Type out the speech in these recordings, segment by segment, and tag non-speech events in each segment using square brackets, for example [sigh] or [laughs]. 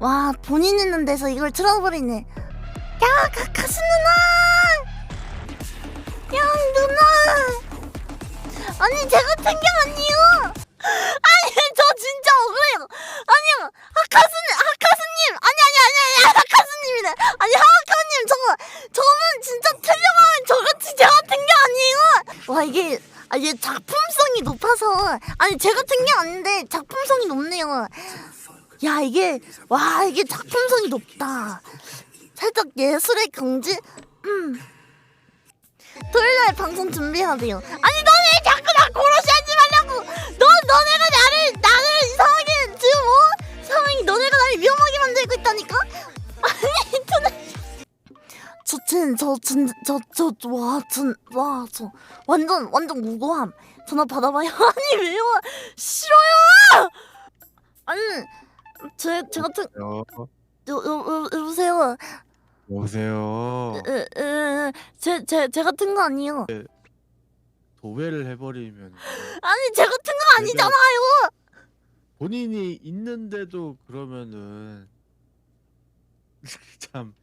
와 본인 있는 데서 이걸 틀어버리네. 야 가, 가수 누나! 야 누나! 아니 제가 튕겨 아니요? 아니 저 진짜 억울해요. 아니요 하카스님 하카스님! 아니 아니 아니 아니 하카스님이네. 아니 하카님 저거 저는 진짜 틀려면 저같이 제가 튕겨 아니에요? 와 이게 아 이게 작품성이 높아서. 아니 제가 튕겨 아닌데 작품성이 높네요 야 이게 와 이게 작품성이 높다. 살짝 예술의 경지? 음. 토요일날 방송 준비해야 돼요. 아니 너네 자꾸 나 고로시하지 말라고! 너 너네가 나를 나를 이상하게 지금 뭐? 상황이 너네가 나를 위험하게 만들고 있다니까? [laughs] 아니 토네. 저저저저저와전와저 완전 완전 무고함. 전화 받아봐요. [laughs] 아니 왜요 싫어요! 아니 제제 같은 여, 여, 여, 여, 여보세요? 여보세요. 에, 에, 제, 제, 제 같은 거 아니에요? 도배를 해버리면 아니 제 같은 거 아니잖아요! 본인이 있는데도 그러면은 [laughs] 참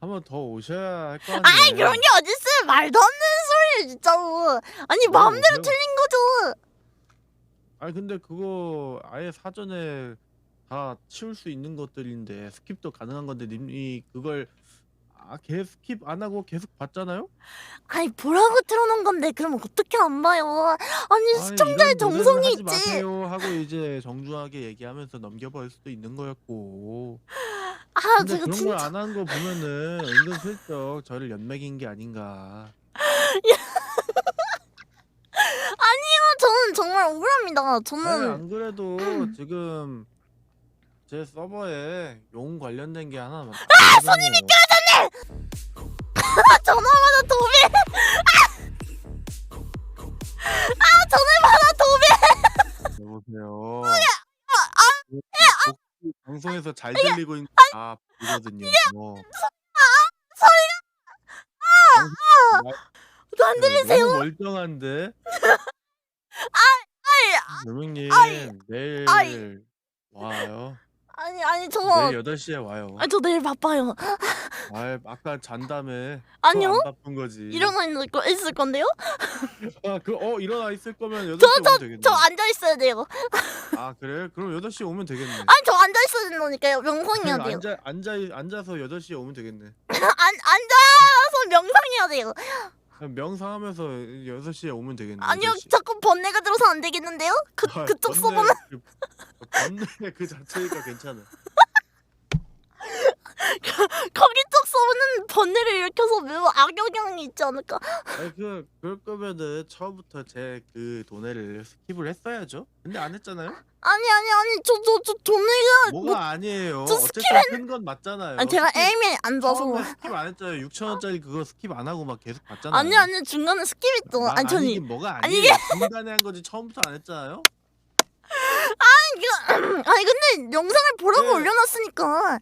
한번 더 오셔야 할 거 아니에요. 아이 그런 게 어딨어요! 말도 없는 소리예요 진짜로! 아니 마음대로. 틀린 거죠! 아니 근데 그거 아예 사전에 다 치울 수 있는 것들인데 스킵도 가능한 건데 님이 그걸 아, 개 스킵 안 하고 계속 봤잖아요? 아니 보라고 틀어놓은 건데 그럼 어떻게 안 봐요? 아니 아니, 시청자의 이런 정성이 하지 있지. 마세요. 하고 이제 정중하게 얘기하면서 넘겨버릴 수도 있는 거였고. 아 근데 제가 그런 진짜 걸안한 거 보면은 은근슬쩍 저를 연맥인 게 아닌가. [laughs] 아니요 저는 정말 억울합니다. 아니 저는 안 그래도 지금 제 서버에 용 관련된 게 하나 아 손님이 [laughs] 전화마다 도배 아 전화마다 도배 여보세요. 아, 그 방송에서 잘 들리고 있는 아 보거든요. 너안 들리세요? 너무 멀쩡한데? [laughs] 아이, 조명님 아이, 내일 아이. 와요. 아 니 아니 저 내일 8시에 와요 아, 저 내일 바빠요 아 아까 잔 다음에 아니요 안 바쁜 거지 일어나 있을, 거, 있을 건데요? 아, 그, 어, 일어나 있을 거면 8시 저, 오면 되겠네. 저 앉아 있어야 돼요 아, 그래? 그럼 8시 오면 되겠네. 아니 저 앉아 있어야 된다니까요 명상해야 돼요 앉아, 앉아, 앉아서 8시에 오면 되겠네. [laughs] 안, 앉아서 명상해야 돼요 명상하면서 6시에 오면 되겠네. 아니요 8시. 자꾸 번뇌가 들어서 안 되겠는데요? 그, 아, 그쪽 번뇌 서버는 그, 번뇌 그 자체니까 괜찮아. [laughs] 번뇌를 일으켜서 매우 악영향이 있지 않을까 아니, 그, 그럴 거면은 처음부터 제 그 돈을 스킵을 했어야죠. 근데 안 했잖아요? 아니 아니 아니 저 저 저 돈뇌가 뭐가 뭐, 아니에요. 저 어쨌든 큰 건 맞잖아요. 아니 제가 스킵- 에임이 안 좋아서 처음에 스킵 안 했잖아요. 6천 원짜리 그거 스킵 안 하고 막 계속 봤잖아요. 아니 아니 중간에 스킵했죠 아, 아니 저는 아니긴 뭐가 아니, 아니에요. 중간에 한 거지 처음부터 안 했잖아요. 이거 [clears throat] 아니 근데 영상을 보라고 네. 올려놨으니까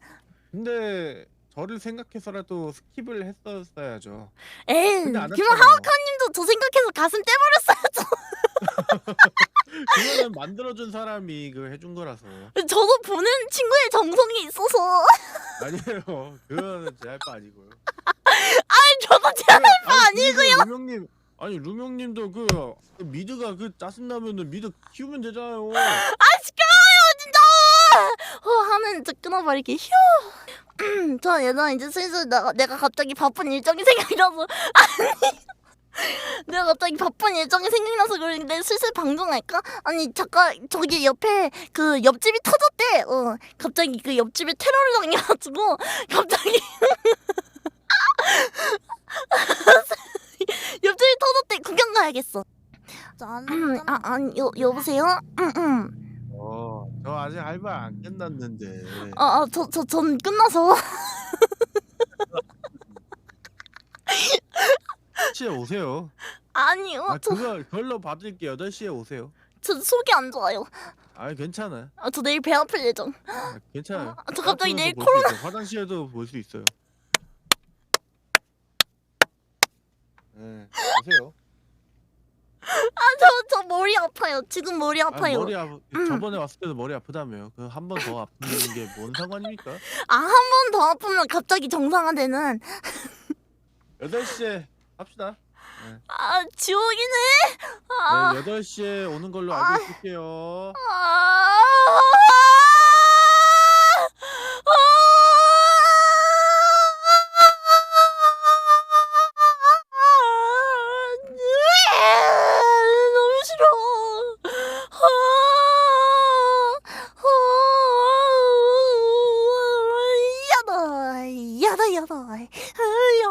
근데 저를 생각해서라도 스킵을 했었어야죠. 에이 근데 안 그럼 했잖아요. 하우카님도 저 생각해서 가슴 떼버렸어야죠 [laughs] 그거는 만들어준 사람이 그 해준 거라서 저도 보는 친구의 정성이 있어서 [laughs] 아니에요. 그거는 제 할 바 아니고요. 아니 저도 제할바 아니고요 루명님 아니 루명님도 그, 그 미드가 그 짜증 나면은 미드 키우면 되잖아요. 아 시끄러워요 진짜 어 이제 끊어버리기 휴 저 얘들아 이제 슬슬 내가, 내가 갑자기 바쁜 일정이 [laughs] 생각나서 아니 내가 갑자기 바쁜 일정이 생각나서 그러는데 슬슬 방송할까? 아니 잠깐 저기 옆에 그 옆집이 터졌대 어 갑자기 그 옆집에 테러를 당해가지고 [laughs] 갑자기 옆집이 터졌대 구경 가야겠어 음, 아, 아니 여, 여보세요? 음, 음. 어, 저 아직 할말안 끝났는데. 아, 아, 저, 저, 전 끝나서. 시에 오세요. 아니요, 아, 저, 그거 그걸로 받을게 8시에 오세요. 저 속이 안 좋아요. 아, 괜찮아. 아, 저 내일 배 아플 예정. 아, 괜찮아요. 아, 저 갑자기 내일 볼수 있어요. 화장실에도 볼 수 있어요. 네, 오세요. 아, 저, 저 머리 아파요. 지금 머리 아, 아파요. 머리 아프 저번에 왔을 때도 머리 아프다며요. 그한 번 더 아프는 게뭔 상관입니까? 아, 한 번 더 아프면 갑자기 정상화되는. 8시에 [laughs] 합시다. 아, 지옥이네. 아, 네, 8시에 오는 걸로 아. 알고 있을게요. 아, 哎呀！